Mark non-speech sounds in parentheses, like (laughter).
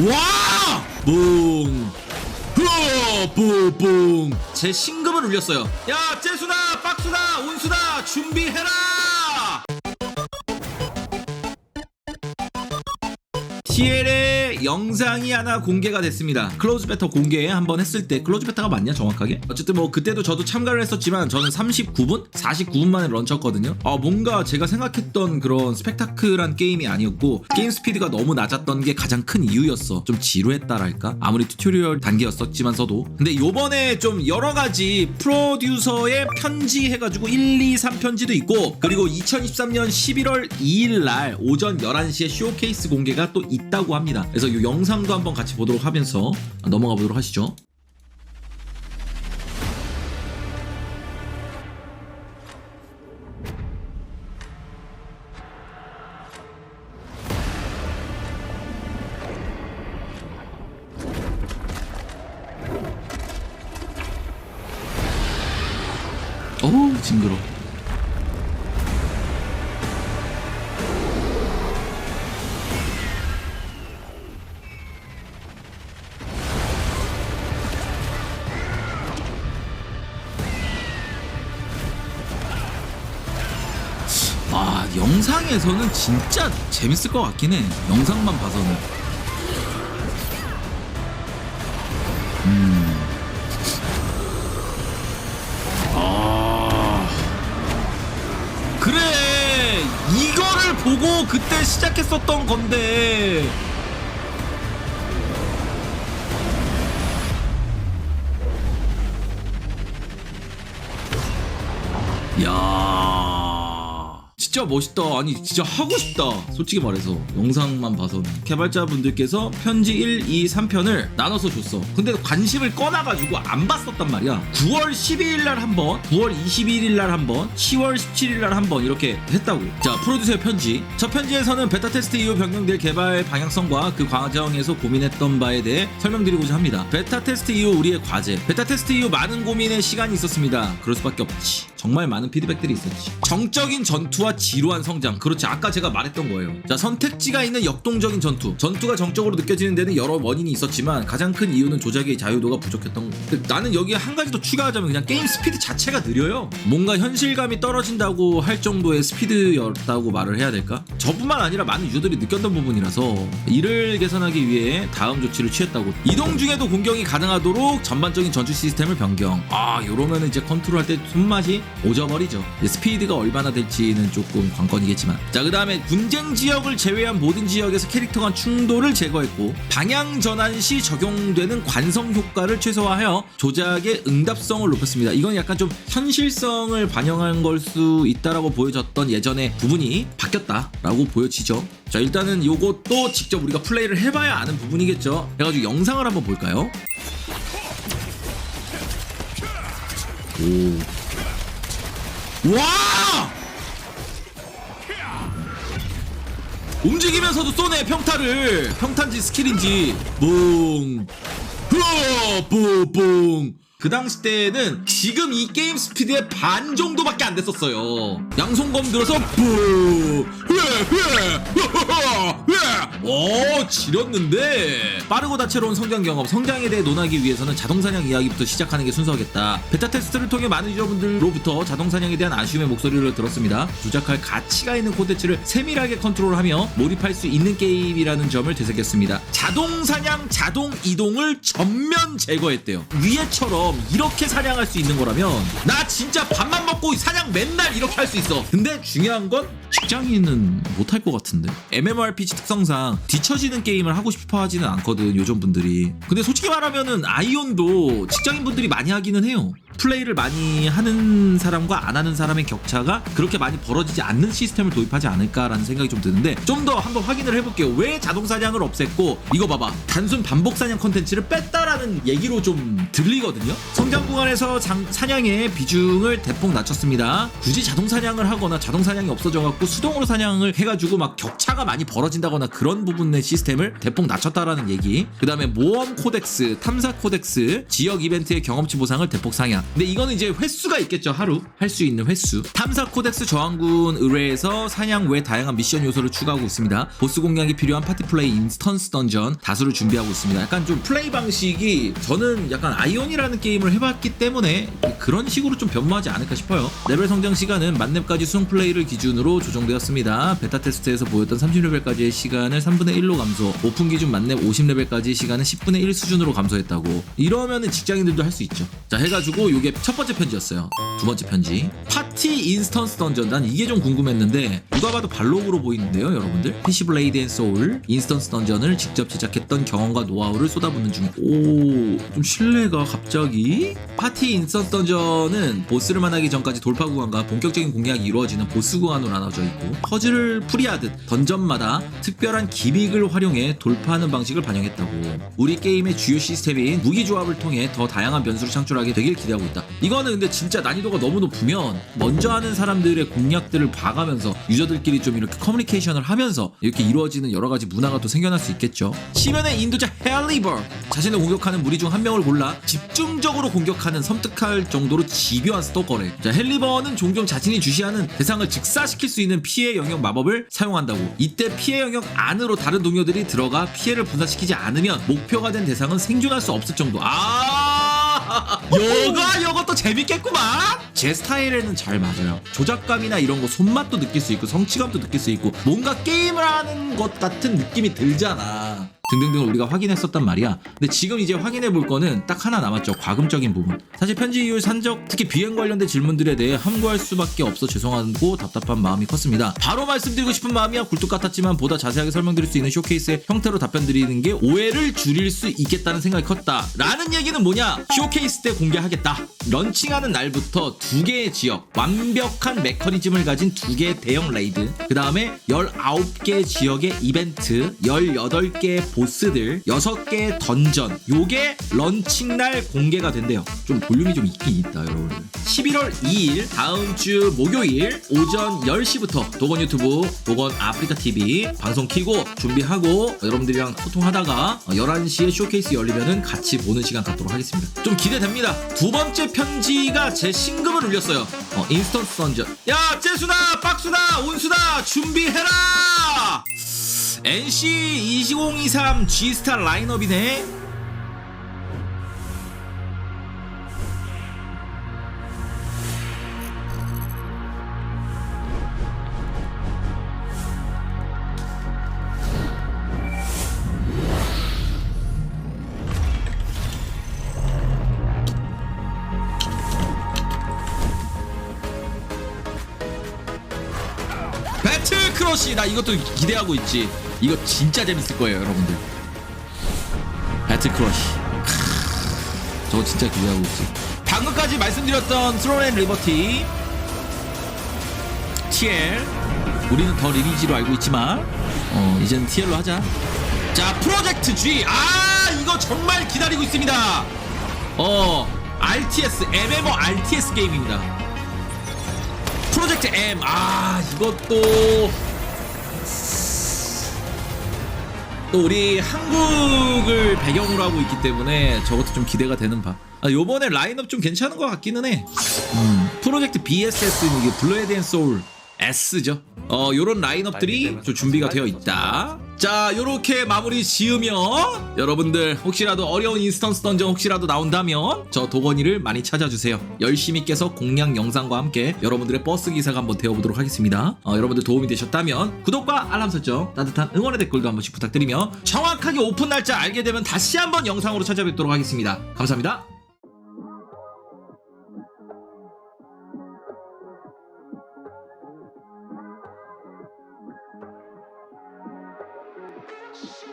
와! 뿡! 흐! 뿌뿡! 제 신금을 울렸어요. 야, 재수다, 박수다, 온수다, 준비해라! TL의 영상이 하나 공개가 됐습니다. 클로즈 베터 공개 한번 했을 때 클로즈 베터가 맞냐 정확하게? 어쨌든 뭐 그때도 저도 참가를 했었지만 저는 39분, 49분 만에 런쳤거든요. 아 뭔가 제가 생각했던 그런 스펙타클한 게임이 아니었고 게임 스피드가 너무 낮았던 게 가장 큰 이유였어. 좀 지루했다랄까? 아무리 튜토리얼 단계였었지만서도 근데 요번에 좀 여러 가지 프로듀서의 편지 해가지고 1, 2, 3 편지도 있고 그리고 2023년 11월 2일 날 오전 11시에 쇼케이스 공개가 또 있다고 합니다. 그래서 이 영상도 한번 같이 보도록 하면서 넘어가 보도록 하시죠. 어우 징그러. 아 영상에서는 진짜 재밌을 것 같긴 해. 영상만 봐서는. 아. 그래 이거를 보고 그때 시작했었던 건데 진짜 멋있다. 아니 진짜 하고 싶다. 솔직히 말해서 영상만 봐서는. 개발자분들께서 편지 1, 2, 3편을 나눠서 줬어. 근데 관심을 꺼놔가지고 안 봤었단 말이야. 9월 12일 날 한 번 9월 21일 날 한 번 10월 17일 날 한 번 이렇게 했다고. 자 프로듀서의 편지. 저 편지에서는 베타 테스트 이후 변경될 개발 방향성과 그 과정에서 고민했던 바에 대해 설명드리고자 합니다. 베타 테스트 이후 우리의 과제. 베타 테스트 이후 많은 고민의 시간이 있었습니다. 그럴 수밖에 없지 정말 많은 피드백들이 있었지. 정적인 전투와 지루한 성장. 그렇지. 아까 제가 말했던 거예요. 자, 선택지가 있는 역동적인 전투. 전투가 정적으로 느껴지는 데는 여러 원인이 있었지만 가장 큰 이유는 조작의 자유도가 부족했던 거. 근데 나는 여기에 한 가지 더 추가하자면 그냥 게임 스피드 자체가 느려요. 뭔가 현실감이 떨어진다고 할 정도의 스피드였다고 말을 해야 될까? 저뿐만 아니라 많은 유저들이 느꼈던 부분이라서 이를 개선하기 위해 다음 조치를 취했다고. 이동 중에도 공격이 가능하도록 전반적인 전투 시스템을 변경. 아, 요러면 이제 컨트롤할 때 손맛이 이제 스피드가 얼마나 될지는 조금 관건이겠지만. 자, 그 다음에 분쟁 지역을 제외한 모든 지역에서 캐릭터 간 충돌을 제거했고, 방향 전환 시 적용되는 관성 효과를 최소화하여 조작의 응답성을 높였습니다. 이건 약간 좀 현실성을 반영한 걸 수 있다라고 보여졌던 예전의 부분이 바뀌었다라고 보여지죠. 자, 일단은 요것도 직접 우리가 플레이를 해봐야 아는 부분이겠죠. 그래가지고 영상을 한번 볼까요? 오. 와! 움직이면서도 쏘네 평타를. 평탄지 스킬인지. 뿡 뿌뿡 그 당시 때는 지금 이 게임 스피드의 반 정도밖에 안 됐었어요. 양손검 들어서 뿌 오, 지렸는데 빠르고 다채로운 성장 경험, 성장에 대해 논하기 위해서는 자동사냥 이야기부터 시작하는 게 순서겠다. 베타 테스트를 통해 많은 유저분들로부터 자동사냥에 대한 아쉬움의 목소리를 들었습니다. 조작할 가치가 있는 콘텐츠를 세밀하게 컨트롤하며 몰입할 수 있는 게임이라는 점을 되새겼습니다. 자동사냥, 자동 이동을 전면 제거했대요. 위에처럼 이렇게 사냥할 수 있는 거라면 나 진짜 밥만 먹고 사냥 맨날 이렇게 할 수 있어. 근데 중요한 건 직장인은 못할 것 같은데 MMORPG 특성상 뒤처지는 게임을 하고 싶어 하지는 않거든 요즘 분들이. 근데 솔직히 말하면은 아이온도 직장인 분들이 많이 하기는 해요. 플레이를 많이 하는 사람과 안 하는 사람의 격차가 그렇게 많이 벌어지지 않는 시스템을 도입하지 않을까라는 생각이 좀 드는데 좀 더 한번 확인을 해볼게요. 왜 자동 사냥을 없앴고 이거 봐봐. 단순 반복 사냥 컨텐츠를 뺐다라는 얘기로 좀 들리거든요. 성장 구간에서 장- 사냥의 비중을 대폭 낮췄습니다. 굳이 자동 사냥을 하거나 자동 사냥이 없어져 갖고 수동으로 사냥을 해가지고 막 격차가 많이 벌어진다거나 한다 부분의 시스템을 대폭 낮췄다라는 얘기. 그 다음에 모험 코덱스, 탐사 코덱스, 지역 이벤트의 경험치 보상을 대폭 상향. 근데 이거는 이제 횟수가 있겠죠 하루 할 수 있는 횟수. 탐사 코덱스 저항군 의뢰에서 사냥 외 다양한 미션 요소를 추가하고 있습니다. 보스 공략이 필요한 파티 플레이 인스턴스 던전 다수를 준비하고 있습니다. 약간 좀 플레이 방식이 저는 약간 아이온이라는 게임을 해봤기 때문에 그런 식으로 좀 변모하지 않을까 싶어요. 레벨 성장 시간은 만렙까지 수용 플레이를 기준으로 조정되었습니다. 베타 테스트에서 보였던 30레벨까지의 시간을 3 분의 1로 감소, 오픈 기준 만렙 50레벨까지 시간은 10분의 1 수준으로 감소했다고. 이러면은 직장인들도 할 수 있죠. 자 해가지고 이게 첫 번째 편지였어요. 두 번째 편지. 파티 인스턴스 던전. 난 이게 좀 궁금했는데 누가 봐도 발록으로 보이는데요, 여러분들. PC 블레이드 앤 소울 인스턴스 던전을 직접 제작했던 경험과 노하우를 쏟아붓는 중. 오, 좀 신뢰가 갑자기. 파티 인스턴스 던전은 보스를 만나기 전까지 돌파 구간과 본격적인 공략이 이루어지는 보스 구간으로 나눠져 있고 퍼즐을 풀이하듯 던전마다 특별한 기믹을 활용해 돌파하는 방식을 반영했다고. 우리 게임의 주요 시스템인 무기 조합을 통해 더 다양한 변수를 창출하게 되길 기대하고 있다. 이거는 근데 진짜 난이도가 너무 높으면 먼저 하는 사람들의 공략들을 봐가면서 유저들끼리 좀 이렇게 커뮤니케이션을 하면서 이렇게 이루어지는 여러 가지 문화가 또 생겨날 수 있겠죠. 시면의 인도자 헬리버 자신을 공격하는 무리 중 한 명을 골라 집중적으로 공격하는 섬뜩할 정도로 집요한 스토커래. 자, 헬리버는 종종 자신이 주시하는 대상을 즉사시킬 수 있는 피해 영역 마법을 사용한다고. 이때 피해 영역 안으로 다른 동료들이 들어가 피해를 분산시키지 않으면 목표가 된 대상은 생존할 수 없을 정도. 아, (laughs) 요가 요것도 재밌겠구만. 제 스타일에는 잘 맞아요. 조작감이나 이런 거 손맛도 느낄 수 있고 성취감도 느낄 수 있고 뭔가 게임을 하는 것 같은 느낌이 들잖아. 등등등을 우리가 확인했었단 말이야. 근데 지금 이제 확인해 볼 거는 딱 하나 남았죠. 과금적인 부분. 사실 편지 이율 산적, 특히 비행 관련된 질문들에 대해 함구할 수밖에 없어 죄송하고 답답한 마음이 컸습니다. 바로 말씀드리고 싶은 마음이야 굴뚝 같았지만 보다 자세하게 설명드릴 수 있는 쇼케이스의 형태로 답변 드리는 게 오해를 줄일 수 있겠다는 생각이 컸다. 라는 얘기는 뭐냐? 쇼케이스 때 공개하겠다. 런칭하는 날부터 두 개의 지역, 완벽한 메커니즘을 가진 두 개의 대형 레이드, 그 다음에 19개 지역의 이벤트, 18개의 보 스들, 6개의 던전, 요게 런칭날 공개가 된대요. 좀 볼륨이 좀 있긴 있다, 여러분들. 11월 2일, 다음 주 목요일, 오전 10시부터 도건 유튜브, 도건 아프리카 TV 방송 키고 준비하고 여러분들이랑 소통하다가 11시에 쇼케이스 열리면은 같이 보는 시간 갖도록 하겠습니다. 좀 기대됩니다. 두 번째 편지가 제 신금을 울렸어요. 어, 인스턴트 던전. 야, 재수다, 박수다, 온수다, 준비해라! NC 2023 G스타 라인업이네. 크러쉬 나 이것도 기대하고 있지. 이거 진짜 재밌을 거예요, 여러분들. 배틀 크러쉬. 크, 저거 진짜 기대하고 있지. 방금까지 말씀드렸던 스로앤 리버티 TL 우리는 더 리니지로 알고 있지만 어 이제는 TL로 하자. 자 프로젝트 G 아 이거 정말 기다리고 있습니다. 어 RTS MMO RTS 게임입니다. 프로젝트 M 아 이것도 또 우리 한국을 배경으로 하고 있기 때문에 저것도 좀 기대가 되는 바. 아, 요번에 라인업 좀 괜찮은 것 같기는 해. 음, 프로젝트 이게 블레드 앤 소울 S죠. 어, 요런 라인업들이 좀 준비가 되어 있다. 자, 요렇게 마무리 지으며 여러분들 혹시라도 어려운 인스턴스 던전 혹시라도 나온다면 저 도건이를 많이 찾아주세요. 열심히 깨서 공략 영상과 함께 여러분들의 버스 기사가 한번 되어보도록 하겠습니다. 어, 여러분들 도움이 되셨다면 구독과 알람 설정, 따뜻한 응원의 댓글도 한 번씩 부탁드리며 정확하게 오픈 날짜 알게 되면 다시 한번 영상으로 찾아뵙도록 하겠습니다. 감사합니다. Shit.